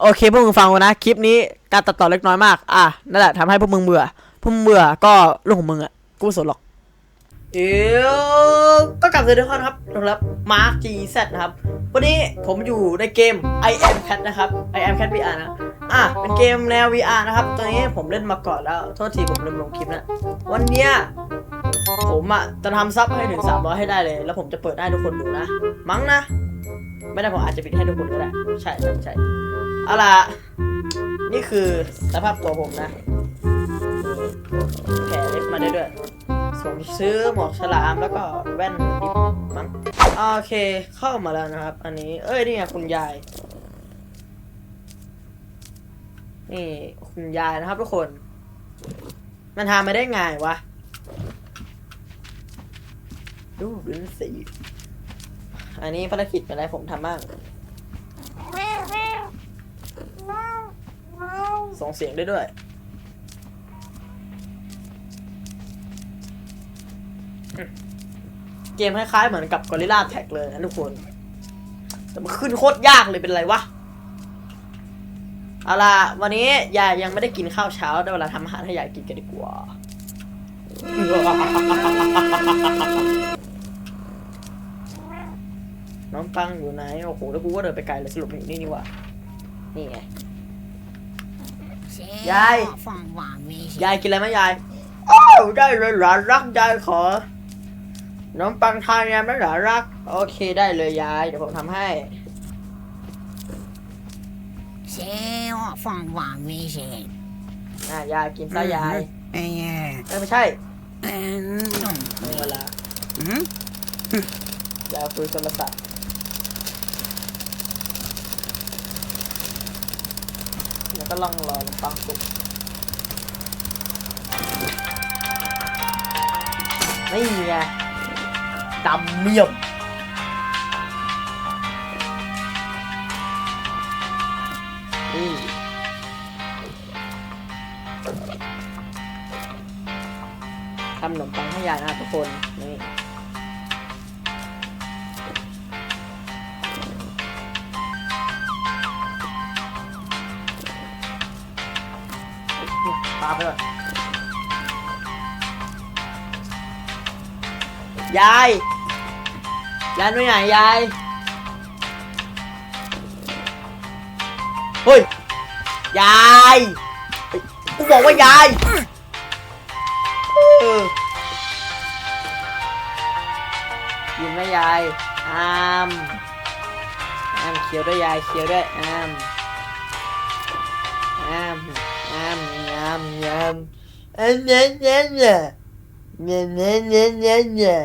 โอเคพวกมึงฟังกูนะคลิปนี้การตัดต่อเล็กน้อยมาก อะนั่นแหละทำให้พวกมึงเบื่อพวกมึงเบื่อก็เรื่องของมึงอะกูไม่สนหรอกเอวก็กลับเลยทุกคนครับครับ Mark GZ นะครับ วันนี้ผมอยู่ในเกม I am Cat นะครับ I am Cat VR นะ อะ เป็นเกมแนว VR นะครับ ตัวนี้ผมเล่นมาก่อนแล้ว โทษทีผมลืมลงคลิปนะ วันเนี้ยผมอะจะทำซับให้ถึง 300 ให้ได้เลย แล้วผมจะเปิดให้ทุกคนดูนะ มั้งนะ ไม่ได้ผมอาจจะปิดให้ทุกคนก็ได้ ใช่ใช่ใช่เอาล่ะ นี่คือสภาพตัวผมนะแผลเล็บมาได้ด้วยผมซื้อหมวกฉลามแล้วก็แว่นดิบมั้งโอเคเข้ามาแล้วนะครับ อันนี้ เอ้ยนี่ไงคุณยาย นี่คุณยายนะครับทุกคน มันทำมาได้ไงวะ ดูดูนี่สิ อันนี้ภารกิจเป็นอะไรผมทำบ้าง ส่งเสียงได้ด้วย เกมคล้ายๆเหมือนกับ Gorilla Tag เลยนะทุกคน แต่มันขึ้นโคตรยากเลยเป็นไรวะ เอาล่ะ วันนี้ยายยังไม่ได้กินข้าวเช้าได้เวลาทำอาหารให้ยายกินกันดีกว่า น้องปังอยู่ไหน โอ้โห แล้วกูก็เดินไปไกลเลยสรุปมัอยู่นี่นี่ว่ะนี่ไง ยายยายกินอะไรไหมยาย โอ้ได้เลยหลานรักยายขอ น้องปังทานยายไหมหลานรัก โอเคได้เลยยาย เดี๋ยวผมทำให้ เชฟฟังหวานมีเชลอะยายกินซะยายไอยเอ้ยไม่ใช่เอ็นหนุ่มมีเวลาอืยายคุยโทรศัพท์ ก็ลองรอน้องปังสุกนี่ไงดำเมี่ยมนี่ทำขนมปังให้ยายนะทุกคน ยายยายไปไหนยายเฮ้ยยายเฮ้ยกูบอกว่ายายเออยินไหมยายอามอามเคี้ยวด้วยยายเคี้ยวด้วยอามอามอามยำยำอันนั้นนั่นน่ะ เนั่นนั่นนั่นนั่นน่ะ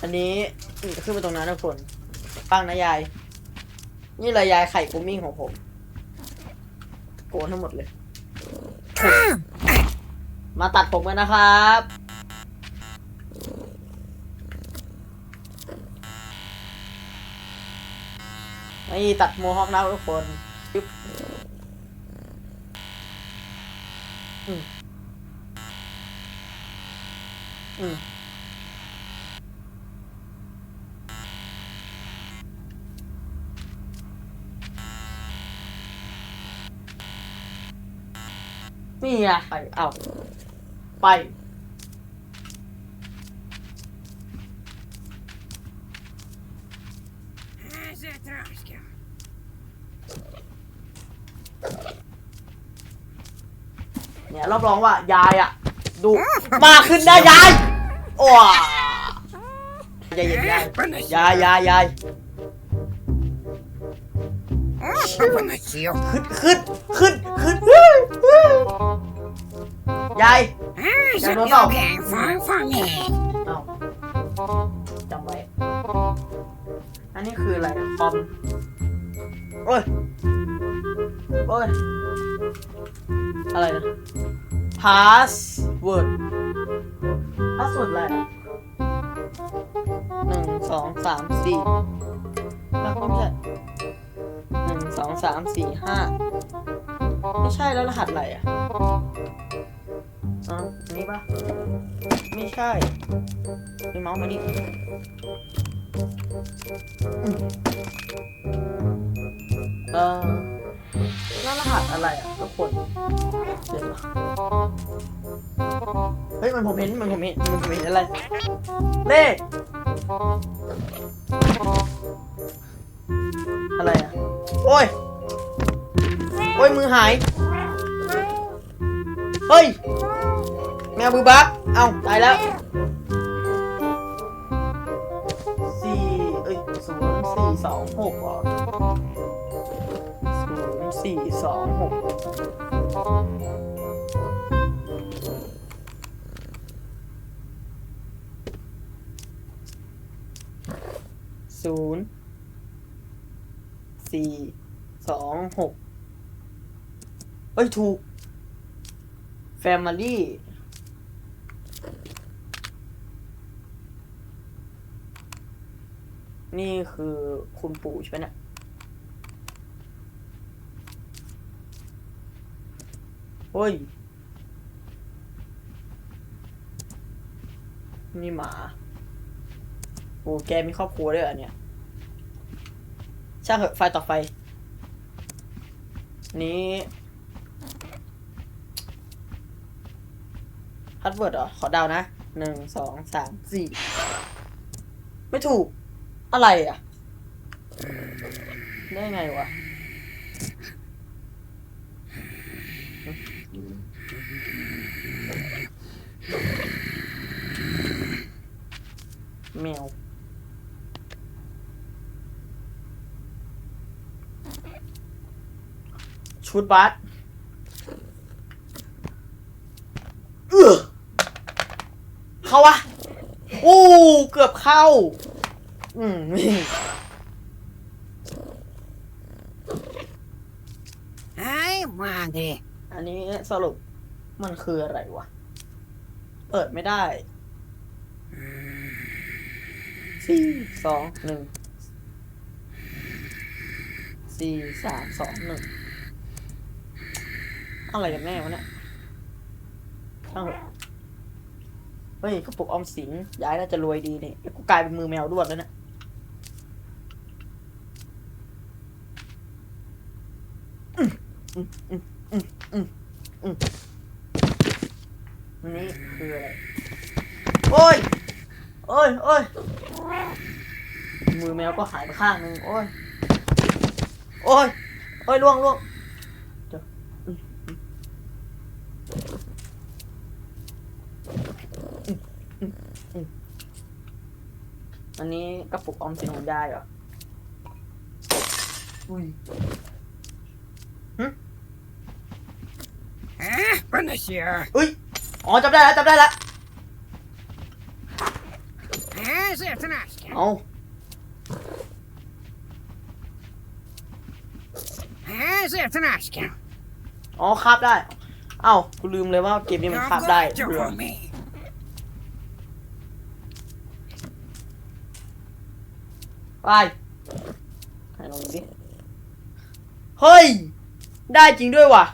อันนี้ขึ้นไปตรงนั้นนะคนฟังนะยาย นี่เลยยายไข่กุ้มิ่งของผม โกนทั้งหมดเลย มาตัดผมกันนะครับ นี่ตัดโมฮอคนะทุกคนปึ๊บอืมอืม นี่ไงไปเอาไปเนี่ยรับรองว่ายายอะดูมาขึ้นได้ยายโอ้ยยายยายยายยาย วันนขึ้นขึ้นขึ้นขึ้นยาย อ้าวฉันยอมแข่งฟ้าฟังเองอาจำไว้ อันนี้คืออะไรคอมโอ้ยโอ้ย อะไรนะ password password อะไรหนึ่งสองสามสี่แล้วก็ไม่ใช่ หนึ่งสองสามสี่ห้าไม่ใช่แล้วรหัสอะไรอะอ๋ออันนี้ปะไม่ใช่มีเมาส์มาดิเออแล้วรหัสอะไรอะทุกคนเดี๋ยวเฮ้ยมันผมเห็นมันผมเห็นมันผมเห็นอะไรเลข อะไรอะ โอ้ย โอ้ยมือหาย เฮ้ย แมวมือบักเอ้าตายแล้วสี่เอ้ยศูนย์สี่สองหกเหรอศูนย์สี่สองหก สี่สองหกเอ้ย ถูก Family นี่คือคุณปู่ใช่ไหมเนี่ยเฮ้ย นี่หมา โอ้แกมีครอบครัวด้วยเหรอเนี่ย ช่างเหอะไฟต่อไฟ นี้พัดเวิร์ดเหรอ ขอเดานะหนึ่งสองสามสี่ไม่ถูก อะไรอะ ได้ไงวะ แมว ชุดบัสเออเข้าวะอู้เกือบเข้า อืมไอ้มาดิอันนี้สรุปมันคืออะไรวะ เปิดไม่ได้สี่สองหนึ่งสี่สามสองหนึ่ง อะไรกันแน่วะเนี่ยช่างเถอะเฮ้ยกระปุกออมสินย้ายน่าจะรวยดีนี่กูกลายเป็นมือแมวด้วนแล้วเนี่ยอืมอืมอืมอืมอืมอืมนนี่คืออะไร โอ้ย โอ้ย โอ้ย มือแมวก็หายไปข้างหนึ่งโอ้ย โอ้ย โอ้ยล่วงล่วงเดี๋ยวอืมอืมอืมอืม อันนี้กระปุกออมสินของยายเหรอ อุ้ยเอ๊ะเป็นไงเชียอุ้ย อ๋อจำได้แล้วจำได้แล้วเอ๊ะเสียทนาสกันเอาเอ๊ะเสียทนาสกันอ๋อคาบได้ เอ้ากูลืมเลยว่าเกมนี้มันคาบได้เจ้าเบื่ขอ องมี ไปให้ลองดูดิ เฮ้ย ได้จริงด้วยว่ะ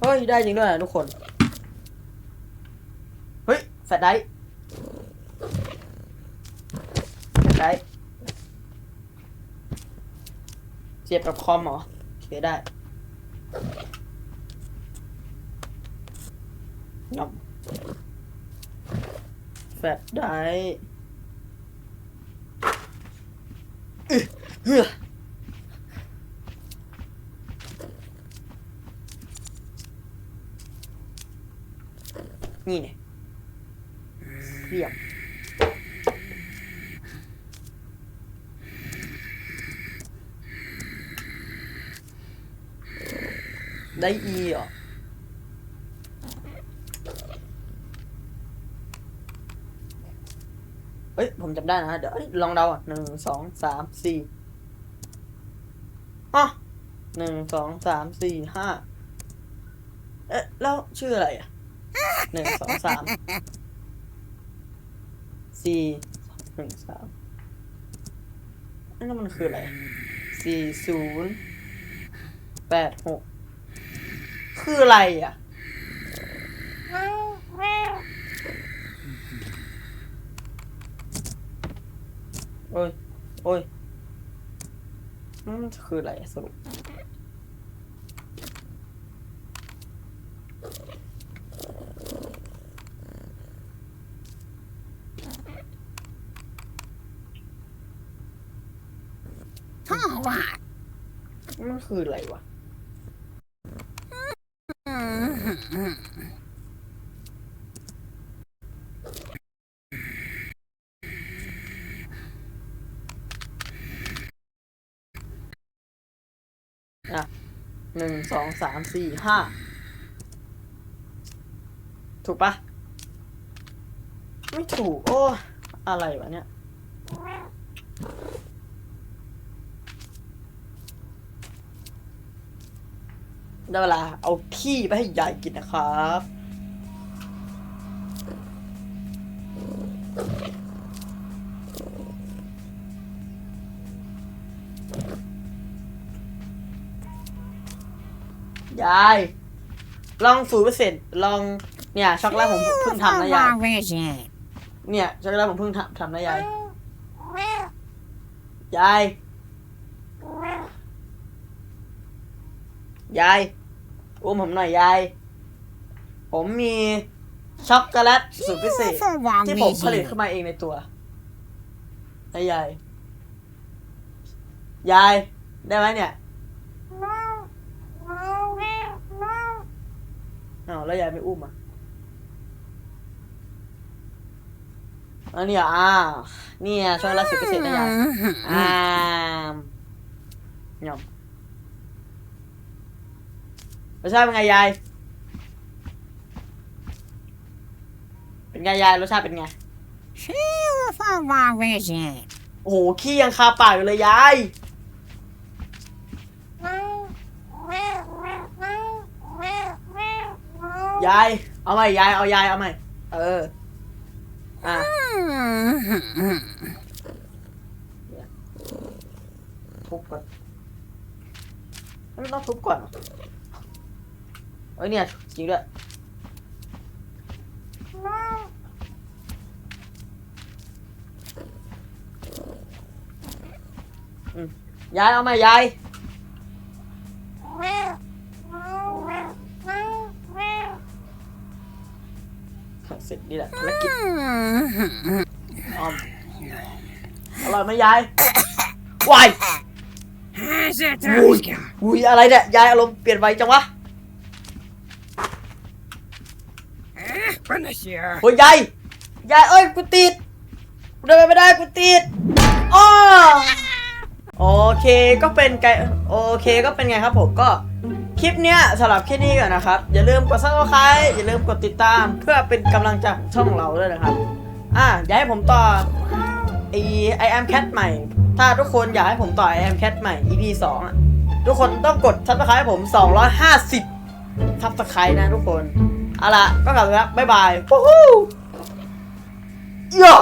เฮ้ย ได้จริงด้วยนะทุกคน เฮ้ย แฟลชไดรฟ์แฟลชไดรฟ์เสียบกับคอมเหรอโอเคได้ ยอมแฟลชไดรฟ์อึ เอ้ย ผมจำได้นะเดี๋ยวลองเดาอะหนึ่งสองสามสี่อ๋อหนึ่งสองสามสี่ห้าเอ๊ะแล้วชื่ออะไรอะหนึ่งสองสามสี่หนึ่งสามนั่นมันคืออะไรสี่ศูนย์แปดหกคืออะไรอะ โอ้ย โอ้ยนั่นมันคืออะไรสรุปท่อว่ามันคืออะไรวะ หนึ่งสองสามสี่ห้าถูกปะไม่ถูก โอ้อะไรวะเนี่ย ได้เวลาเอาขี้ไปให้ยายกินนะครับ ยาย ลองสูตรเปอร์เซ็นต์ลองเนี่ยช็อกโกแลตผมเพิ่งทำนะยายเวชเนี่ยช็อกโกแลตผมเพิ่งทำทำนะยาย ยาย ยายอุ้มผมหน่อยยาย ผมมีช็อกโกแลตสูตรพิเศษที่ผมผลิตขึ้นมาเองในตัวนะยาย ยาย ได้ไหมเนี่ย อ้าวแล้วยายไม่อุ้มอะอันนี้อะเนี่ยช็อกโกแลตสูตรพิเศษนะยายอ่ามยอมรสชาติเป็นไงยาย เป็นไงยายรสชาติเป็นไงชื่อว่าว่าเวชโอ้โหขี้ยังคาปากอยู่เลยยาย ยาย เอาใหม่ยาย เอายาย เอาใหม่ เออ อะ ทุบก่อนไม่ต้องทุบก่อนเหรอเอ้ยเนี่ย จริงด้วย ยาย เอามายาย เสร็จนี่แหละภารกิจออมอร่อยไหมยายวายเสียทอุ้ยนาสอุ้ยอะไรเนี่ยยายอารมณ์เปลี่ยนไปจังวะเป็นเสียโอ้ยยายยายเอ้ยกูติดกูเดินไปไม่ได้กูติดอ้อโอเคก็เป็นไงโอเคก็เป็นไงครับผมก็ คลิปเนี้ยสำหรับแค่นี้ก่อนนะครับ อย่าลืมกด subscribe อย่าลืมกดติดตามเพื่อเป็นกำลังใจของช่องเราด้วยนะครับ อะอยากให้ผมต่อไอ I am cat ใหม่ ถ้าทุกคนอยากให้ผมต่อ I am cat ใหม่ EP 2อะทุกคนต้องกด subscribe ให้ผม 250 subscribe นะทุกคนเอาละก็กลับแล้วบ๊ายบายวู้ฮู้ย่า